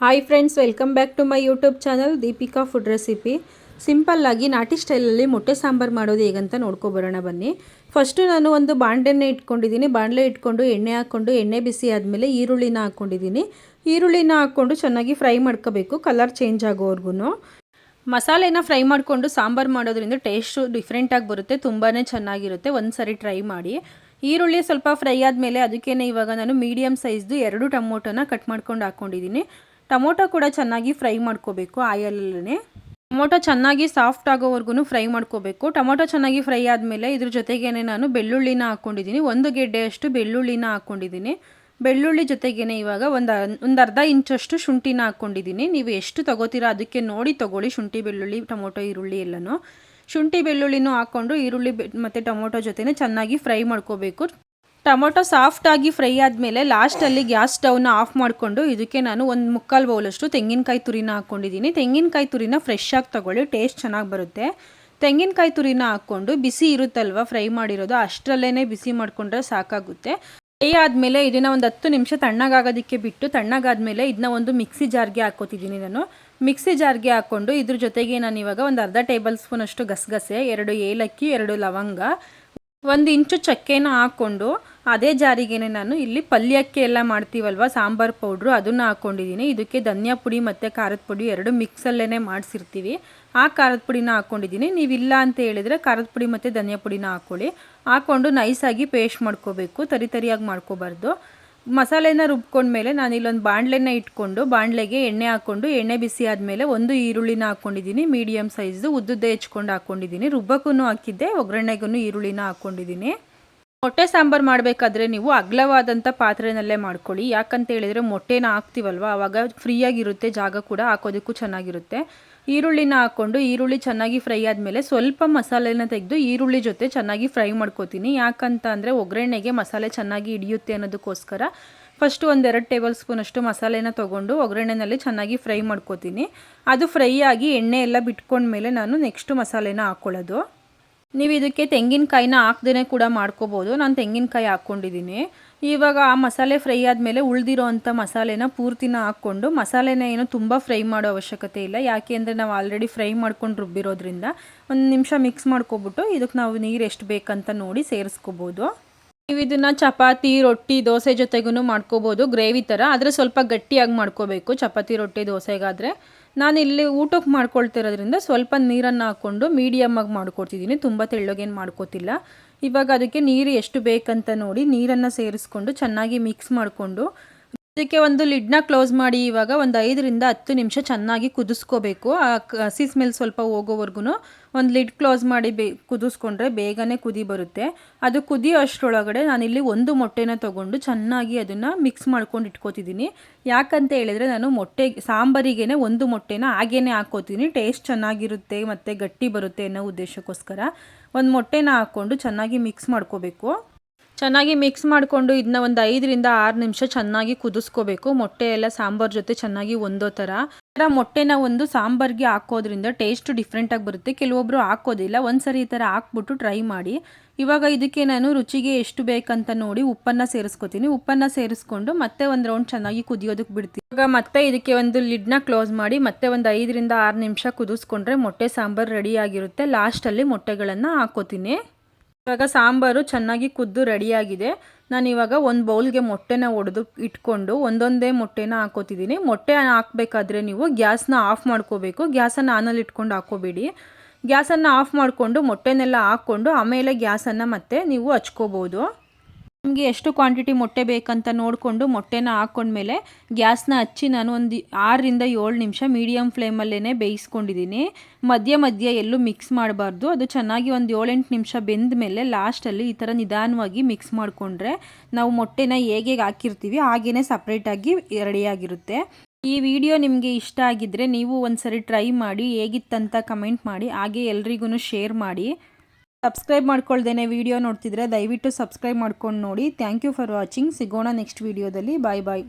Hi friends welcome back to my YouTube channel Deepika food recipe ಸಿಂಪಲ್ಲಾಗಿ ನಾಟಿ ಸ್ಟೈಲಲ್ಲಿ ಮೊಟ್ಟೆ ಸಾಂಬಾರು ಮಾಡೋದು ಹೇಗಂತ ನೋಡ್ಕೊಬರೋಣ ಬನ್ನಿ. ಫಸ್ಟು ನಾನು ಒಂದು ಬಾಂಡೆನ ಇಟ್ಕೊಂಡಿದ್ದೀನಿ. ಬಾಣಲೆ ಇಟ್ಕೊಂಡು ಎಣ್ಣೆ ಹಾಕ್ಕೊಂಡು, ಎಣ್ಣೆ ಬಿಸಿ ಆದಮೇಲೆ ಈರುಳ್ಳಿನ ಹಾಕ್ಕೊಂಡಿದ್ದೀನಿ. ಈರುಳ್ಳಿನ ಹಾಕ್ಕೊಂಡು ಚೆನ್ನಾಗಿ ಫ್ರೈ ಮಾಡ್ಕೋಬೇಕು ಕಲರ್ ಚೇಂಜ್ ಆಗೋವರೆಗೂ ಮಸಾಲೆನ ಫ್ರೈ ಮಾಡಿಕೊಂಡು ಸಾಂಬಾರು ಮಾಡೋದ್ರಿಂದ ಟೇಸ್ಟು ಡಿಫ್ರೆಂಟಾಗಿ ಬರುತ್ತೆ ತುಂಬಾ ಚೆನ್ನಾಗಿರುತ್ತೆ. ಒಂದು ಸರಿ ಟ್ರೈ ಮಾಡಿ. ಈರುಳ್ಳಿ ಸ್ವಲ್ಪ ಫ್ರೈ ಆದಮೇಲೆ ಅದಕ್ಕೇನೆ ಇವಾಗ ನಾನು ಮೀಡಿಯಮ್ ಸೈಜ್ದು ಎರಡು ಟೊಮೊಟೊನ ಕಟ್ ಮಾಡ್ಕೊಂಡು ಹಾಕ್ಕೊಂಡಿದ್ದೀನಿ. ಟೊಮೊಟೊ ಕೂಡ ಚೆನ್ನಾಗಿ ಫ್ರೈ ಮಾಡ್ಕೋಬೇಕು ಆಯಲಲ್ಲೇ. ಟೊಮೊಟೊ ಚೆನ್ನಾಗಿ ಸಾಫ್ಟ್ ಆಗೋವರೆಗೂ ಫ್ರೈ ಮಾಡ್ಕೋಬೇಕು. ಟೊಮೊಟೊ ಚೆನ್ನಾಗಿ ಫ್ರೈ ಆದಮೇಲೆ ಇದ್ರ ಜೊತೆಗೇನೆ ನಾನು ಬೆಳ್ಳುಳ್ಳಿನ ಹಾಕ್ಕೊಂಡಿದ್ದೀನಿ ಒಂದು ಗೆಡ್ಡೆಯಷ್ಟು ಬೆಳ್ಳುಳ್ಳಿನ ಹಾಕ್ಕೊಂಡಿದ್ದೀನಿ ಬೆಳ್ಳುಳ್ಳಿ ಜೊತೆಗೇನೆ ಇವಾಗ ಒಂದು ಒಂದು ಅರ್ಧ ಇಂಚಷ್ಟು ಶುಂಠಿನ ಹಾಕ್ಕೊಂಡಿದ್ದೀನಿ ನೀವು ಎಷ್ಟು ತೊಗೋತೀರಾ ಅದಕ್ಕೆ ನೋಡಿ ತೊಗೊಳ್ಳಿ ಶುಂಠಿ, ಬೆಳ್ಳುಳ್ಳಿ, ಟೊಮೊಟೊ, ಈರುಳ್ಳಿ ಎಲ್ಲನೂ. ಶುಂಠಿ, ಬೆಳ್ಳುಳ್ಳಿನೂ ಹಾಕ್ಕೊಂಡು ಈರುಳ್ಳಿ ಮತ್ತು ಟೊಮೊಟೊ ಜೊತೆನೇ ಚೆನ್ನಾಗಿ ಫ್ರೈ ಮಾಡ್ಕೋಬೇಕು. ಟೊಮೊಟೊ ಸಾಫ್ಟಾಗಿ ಫ್ರೈ ಆದಮೇಲೆ ಲಾಸ್ಟಲ್ಲಿ ಗ್ಯಾಸ್ ಸ್ಟವ್ನ ಆಫ್ ಮಾಡಿಕೊಂಡು ಇದಕ್ಕೆ ನಾನು ಒಂದು ಮುಕ್ಕಾಲು ಬೌಲಷ್ಟು ತೆಂಗಿನಕಾಯಿ ತುರಿನ ಹಾಕ್ಕೊಂಡಿದ್ದೀನಿ ತೆಂಗಿನಕಾಯಿ ತುರಿನ ಫ್ರೆಶ್ ಆಗಿ ತೊಗೊಳ್ಳಿ ಟೇಸ್ಟ್ ಚೆನ್ನಾಗಿ ಬರುತ್ತೆ. ತೆಂಗಿನಕಾಯಿ ತುರಿನ ಹಾಕ್ಕೊಂಡು ಬಿಸಿ ಇರುತ್ತಲ್ವ, ಫ್ರೈ ಮಾಡಿರೋದು ಅಷ್ಟರಲ್ಲೇ ಬಿಸಿ ಮಾಡಿಕೊಂಡ್ರೆ ಸಾಕಾಗುತ್ತೆ. ಫ್ರೈ ಆದಮೇಲೆ ಇದನ್ನು ಒಂದು ಹತ್ತು ನಿಮಿಷ ತಣ್ಣಗಾಗೋದಕ್ಕೆ ಬಿಟ್ಟು ತಣ್ಣಗಾದಮೇಲೆ ಇದನ್ನ ಒಂದು ಮಿಕ್ಸಿ ಜಾರ್ಗೆ ಹಾಕ್ಕೋತಿದ್ದೀನಿ ನಾನು. ಮಿಕ್ಸಿ ಜಾರ್ಗೆ ಹಾಕ್ಕೊಂಡು ಇದ್ರ ಜೊತೆಗೆ ನಾನು ಇವಾಗ ಒಂದು ಅರ್ಧ ಟೇಬಲ್ ಸ್ಪೂನಷ್ಟು ಗಸಗಸೆ, ಎರಡು ಏಲಕ್ಕಿ, ಎರಡು ಲವಂಗ ಒಂದು ಇಂಚು ಚಕ್ಕೆನ ಹಾಕ್ಕೊಂಡು ಅದೇ ಜಾರಿಗೆನೆ ನಾನು ಇಲ್ಲಿ ಪಲ್ಯಕ್ಕೆ ಎಲ್ಲ ಮಾಡ್ತೀವಲ್ವ, ಸಾಂಬಾರು ಪೌಡ್ರು ಅದನ್ನು ಹಾಕ್ಕೊಂಡಿದ್ದೀನಿ ಇದಕ್ಕೆ ಧನಿಯಾ ಪುಡಿ ಮತ್ತು ಖಾರದ ಪುಡಿ ಎರಡು ಮಿಕ್ಸಲ್ಲೇ ಮಾಡಿಸಿರ್ತೀವಿ. ಆ ಖಾರದ ಪುಡಿನ ಹಾಕ್ಕೊಂಡಿದ್ದೀನಿ ನೀವಿಲ್ಲ ಅಂತ ಹೇಳಿದರೆ ಖಾರದ ಪುಡಿ ಮತ್ತು ಧನಿಯಾ ಪುಡಿನ ಹಾಕ್ಕೊಳ್ಳಿ ಹಾಕ್ಕೊಂಡು ನೈಸಾಗಿ ಪೇಸ್ಟ್ ಮಾಡ್ಕೋಬೇಕು. ತರಿ ತರಿಯಾಗಿ ಮಾಡ್ಕೋಬಾರ್ದು. ಮಸಾಲೆನ ರುಬ್ಕೊಂಡ್ಮೇಲೆ ನಾನು ಇಲ್ಲೊಂದು ಬಾಣಲೆನ ಇಟ್ಕೊಂಡು, ಬಾಣಲೆಗೆ ಎಣ್ಣೆ ಹಾಕ್ಕೊಂಡು ಎಣ್ಣೆ ಬಿಸಿ ಆದಮೇಲೆ ಒಂದು ಈರುಳ್ಳಿನ ಹಾಕ್ಕೊಂಡಿದ್ದೀನಿ ಮೀಡಿಯಮ್ ಸೈಜ್ದು ಉದ್ದುದ್ದೇ ಹೆಚ್ಕೊಂಡು ಹಾಕ್ಕೊಂಡಿದ್ದೀನಿ ರುಬ್ಬಕ್ಕೂ ಹಾಕಿದ್ದೆ ಒಗ್ಗರಣೆಗೂ ಈರುಳ್ಳಿನ ಹಾಕ್ಕೊಂಡಿದ್ದೀನಿ ಮೊಟ್ಟೆ ಸಾಂಬಾರು ಮಾಡಬೇಕಾದ್ರೆ ನೀವು ಅಗ್ಲವಾದಂಥ ಪಾತ್ರೆನಲ್ಲೇ ಮಾಡ್ಕೊಳ್ಳಿ. ಯಾಕಂತ ಹೇಳಿದರೆ ಮೊಟ್ಟೆನ ಹಾಕ್ತೀವಲ್ವ? ಆವಾಗ ಫ್ರೀಯಾಗಿರುತ್ತೆ ಜಾಗ ಕೂಡ ಹಾಕೋದಕ್ಕೂ ಚೆನ್ನಾಗಿರುತ್ತೆ. ಈರುಳ್ಳಿನ ಹಾಕ್ಕೊಂಡು ಈರುಳ್ಳಿ ಚೆನ್ನಾಗಿ ಫ್ರೈ ಆದಮೇಲೆ ಸ್ವಲ್ಪ ಮಸಾಲೆನ ತೆಗೆದು ಈರುಳ್ಳಿ ಜೊತೆ ಚೆನ್ನಾಗಿ ಫ್ರೈ ಮಾಡ್ಕೋತೀನಿ. ಯಾಕಂತ ಅಂದರೆ ಒಗ್ಗರಣೆಗೆ ಮಸಾಲೆ ಚೆನ್ನಾಗಿ ಹಿಡಿಯುತ್ತೆ ಅನ್ನೋದಕ್ಕೋಸ್ಕರ ಫಸ್ಟು ಒಂದೆರಡು ಟೇಬಲ್ ಸ್ಪೂನಷ್ಟು ಮಸಾಲೆನ ತೊಗೊಂಡು ಒಗ್ಗರಣೆನಲ್ಲಿ ಚೆನ್ನಾಗಿ ಫ್ರೈ ಮಾಡ್ಕೋತೀನಿ. ಅದು ಫ್ರೈ ಆಗಿ ಎಣ್ಣೆ ಎಲ್ಲ ಬಿಟ್ಕೊಂಡ್ಮೇಲೆ ನಾನು ನೆಕ್ಸ್ಟ್ ಮಸಾಲೆನ ಹಾಕ್ಕೊಳ್ಳೋದು ನೀವು ಇದಕ್ಕೆ ತೆಂಗಿನಕಾಯಿನ ಹಾಕ್ದೇ ಕೂಡ ಮಾಡ್ಕೋಬೋದು. ನಾನು ತೆಂಗಿನಕಾಯಿ ಹಾಕ್ಕೊಂಡಿದ್ದೀನಿ. ಇವಾಗ ಆ ಮಸಾಲೆ ಫ್ರೈ ಆದಮೇಲೆ ಉಳಿದಿರೋ ಅಂಥ ಮಸಾಲೆನ ಪೂರ್ತಿನ ಹಾಕ್ಕೊಂಡು, ಮಸಾಲೆನ ಏನು ತುಂಬ ಫ್ರೈ ಮಾಡೋ ಅವಶ್ಯಕತೆ ಇಲ್ಲ. ಯಾಕೆ ಅಂದರೆ ನಾವು ಆಲ್ರೆಡಿ ಫ್ರೈ ಮಾಡ್ಕೊಂಡು ರುಬ್ಬಿರೋದ್ರಿಂದ ಒಂದು ನಿಮಿಷ ಮಿಕ್ಸ್ ಮಾಡ್ಕೊಬಿಟ್ಟು ಇದಕ್ಕೆ ನಾವು ನೀರು ಎಷ್ಟು ಬೇಕಂತ ನೋಡಿ ಸೇರಿಸ್ಕೋಬೋದು. ನೀವು ಇದನ್ನು ಚಪಾತಿ, ರೊಟ್ಟಿ, ದೋಸೆ ಜೊತೆಗೂ ಮಾಡ್ಕೋಬೋದು. ಗ್ರೇವಿ ಥರ ಆದರೆ ಸ್ವಲ್ಪ ಗಟ್ಟಿಯಾಗಿ ಮಾಡ್ಕೋಬೇಕು. ಚಪಾತಿ, ರೊಟ್ಟಿ, ದೋಸೆಗಾದರೆ. ನಾನು ಇಲ್ಲಿ ಊಟಕ್ಕೆ ಮಾಡ್ಕೊಳ್ತಿರೋದ್ರಿಂದ ಸ್ವಲ್ಪ ನೀರನ್ನು ಹಾಕ್ಕೊಂಡು ಮೀಡಿಯಮ್ಮಾಗಿ ಮಾಡ್ಕೊಡ್ತಿದ್ದೀನಿ. ತುಂಬ ತೆಳ್ಳಗೇನು ಮಾಡ್ಕೋತಿಲ್ಲ. ಇವಾಗ ಅದಕ್ಕೆ ನೀರು ಎಷ್ಟು ಬೇಕಂತ ನೋಡಿ ನೀರನ್ನು ಸೇರಿಸ್ಕೊಂಡು ಚೆನ್ನಾಗಿ ಮಿಕ್ಸ್ ಮಾಡಿಕೊಂಡು ಅದಕ್ಕೆ ಒಂದು ಲಿಡ್ನ ಕ್ಲೋಸ್ ಮಾಡಿ ಇವಾಗ ಒಂದು ಐದರಿಂದ ಹತ್ತು ನಿಮಿಷ ಚೆನ್ನಾಗಿ ಕುದಿಸ್ಕೋಬೇಕು. ಆ ಹಸಿ ಸ್ಮೆಲ್ ಸ್ವಲ್ಪ ಹೋಗೋವರೆಗೂ ಒಂದು ಲಿಡ್ ಕ್ಲೋಸ್ ಮಾಡಿ ಬೇ ಕುದಿಸ್ಕೊಂಡ್ರೆ ಬೇಗನೆ ಕುದಿ ಬರುತ್ತೆ. ಅದು ಕುದಿಯೋ ಅಷ್ಟರೊಳಗಡೆ ನಾನಿಲ್ಲಿ ಒಂದು ಮೊಟ್ಟೆನ ತೊಗೊಂಡು ಚೆನ್ನಾಗಿ ಅದನ್ನು ಮಿಕ್ಸ್ ಮಾಡ್ಕೊಂಡು ಇಟ್ಕೋತಿದ್ದೀನಿ. ಯಾಕಂತ ಹೇಳಿದರೆ ನಾನು ಮೊಟ್ಟೆ ಸಾಂಬಾರಿಗೇ ಒಂದು ಮೊಟ್ಟೆನ ಹಾಗೇ ಹಾಕೋತೀನಿ. ಟೇಸ್ಟ್ ಚೆನ್ನಾಗಿರುತ್ತೆ ಮತ್ತು ಗಟ್ಟಿ ಬರುತ್ತೆ ಅನ್ನೋ ಉದ್ದೇಶಕ್ಕೋಸ್ಕರ. ಒಂದು ಮೊಟ್ಟೆನ ಹಾಕ್ಕೊಂಡು ಚೆನ್ನಾಗಿ ಮಿಕ್ಸ್ ಮಾಡ್ಕೋಬೇಕು. ಚೆನ್ನಾಗಿ ಮಿಕ್ಸ್ ಮಾಡಿಕೊಂಡು ಇದನ್ನ ಒಂದು ಐದರಿಂದ ಆರು ನಿಮಿಷ ಚೆನ್ನಾಗಿ ಕುದಿಸ್ಕೋಬೇಕು. ಮೊಟ್ಟೆ ಎಲ್ಲ ಸಾಂಬಾರ್ ಜೊತೆ ಚೆನ್ನಾಗಿ ಒಂದೋ ಥರ ಥರ ಮೊಟ್ಟೆನ ಒಂದು ಸಾಂಬಾರ್ಗೆ ಹಾಕೋದ್ರಿಂದ ಟೇಸ್ಟ್ ಡಿಫ್ರೆಂಟಾಗಿ ಬರುತ್ತೆ. ಕೆಲವೊಬ್ಬರು ಹಾಕೋದಿಲ್ಲ. ಒಂದು ಸರಿ ಈ ಥರ ಹಾಕ್ಬಿಟ್ಟು ಟ್ರೈ ಮಾಡಿ. ಇವಾಗ ಇದಕ್ಕೆ ನಾನು ರುಚಿಗೆ ಎಷ್ಟು ಬೇಕಂತ ನೋಡಿ ಉಪ್ಪನ್ನು ಸೇರಿಸ್ಕೊತೀನಿ. ಉಪ್ಪನ್ನು ಸೇರಿಸ್ಕೊಂಡು ಮತ್ತೆ ಒಂದು ರೌಂಡ್ ಚೆನ್ನಾಗಿ ಕುದಿಯೋದಕ್ಕೆ ಬಿಡ್ತೀನಿ. ಇವಾಗ ಮತ್ತೆ ಇದಕ್ಕೆ ಒಂದು ಲಿಡ್ನ ಕ್ಲೋಸ್ ಮಾಡಿ ಮತ್ತೆ ಒಂದು ಐದರಿಂದ ಆರು ನಿಮಿಷ ಕುದಿಸ್ಕೊಂಡ್ರೆ ಮೊಟ್ಟೆ ಸಾಂಬಾರು ರೆಡಿಯಾಗಿರುತ್ತೆ ಲಾಸ್ಟಲ್ಲಿ ಮೊಟ್ಟೆಗಳನ್ನು ಹಾಕೋತೀನಿ. ಇವಾಗ ಸಾಂಬಾರು ಚೆನ್ನಾಗಿ ಕುದ್ದು ರೆಡಿಯಾಗಿದೆ. ನಾನು ಇವಾಗ ಒಂದು ಬೌಲ್ಗೆ ಮೊಟ್ಟೆನ ಒಡೆದು ಇಟ್ಕೊಂಡು ಒಂದೊಂದೇ ಮೊಟ್ಟೆನ ಹಾಕೋತಿದ್ದೀನಿ. ಮೊಟ್ಟೆ ಹಾಕಬೇಕಾದ್ರೆ ನೀವು ಗ್ಯಾಸ್ನ ಆಫ್ ಮಾಡ್ಕೋಬೇಕು. ಗ್ಯಾಸನ್ನು ಆನಲ್ಲಿ ಇಟ್ಕೊಂಡು ಹಾಕೋಬೇಡಿ. ಗ್ಯಾಸನ್ನು ಆಫ್ ಮಾಡಿಕೊಂಡು ಮೊಟ್ಟೆನೆಲ್ಲ ಹಾಕ್ಕೊಂಡು ಆಮೇಲೆ ಗ್ಯಾಸನ್ನು ಮತ್ತೆ ನೀವು ಹಚ್ಕೋಬೋದು. ನಿಮಗೆ ಎಷ್ಟು ಕ್ವಾಂಟಿಟಿ ಮೊಟ್ಟೆ ಬೇಕಂತ ನೋಡಿಕೊಂಡು ಮೊಟ್ಟೆನ ಹಾಕ್ಕೊಂಡ್ಮೇಲೆ ಗ್ಯಾಸ್ನ ಹಚ್ಚಿ ನಾನು ಒಂದು ಆರರಿಂದ ಏಳು ನಿಮಿಷ ಮೀಡಿಯಮ್ ಫ್ಲೇಮಲ್ಲೇ ಬೇಯಿಸ್ಕೊಂಡಿದ್ದೀನಿ. ಮಧ್ಯ ಮಧ್ಯ ಎಲ್ಲೂ ಮಿಕ್ಸ್ ಮಾಡಬಾರ್ದು. ಅದು ಚೆನ್ನಾಗಿ ಒಂದು ಏಳೆಂಟು ನಿಮಿಷ ಬೆಂದ ಮೇಲೆ ಲಾಸ್ಟಲ್ಲಿ ಈ ಥರ ನಿಧಾನವಾಗಿ ಮಿಕ್ಸ್ ಮಾಡಿಕೊಂಡ್ರೆ ನಾವು ಮೊಟ್ಟೆನ ಹೇಗೆ ಹಾಕಿರ್ತೀವಿ ಹಾಗೇ ಸಪ್ರೇಟಾಗಿ ರೆಡಿಯಾಗಿರುತ್ತೆ ಈ ವಿಡಿಯೋ ನಿಮಗೆ ಇಷ್ಟ ಆಗಿದ್ದರೆ ನೀವು ಒಂದು ಸರಿ ಟ್ರೈ ಮಾಡಿ ಹೇಗಿತ್ತಂತ ಕಮೆಂಟ್ ಮಾಡಿ, ಹಾಗೆ ಎಲ್ರಿಗೂ ಶೇರ್ ಮಾಡಿ. ಸಬ್ಸ್ಕ್ರೈಬ್ ಮಾಡ್ಕೊಳ್ದೇನೆ ವಿಡಿಯೋ ನೋಡ್ತಿದ್ರೆ ದಯವಿಟ್ಟು ಸಬ್ಸ್ಕ್ರೈಬ್ ಮಾಡ್ಕೊಂಡು ನೋಡಿ. ಥ್ಯಾಂಕ್ ಯು ಫಾರ್ ವಾಚಿಂಗ್ ಸಿಗೋಣ ನೆಕ್ಸ್ಟ್ ವಿಡಿಯೋದಲ್ಲಿ ಬಾಯ್ ಬಾಯ್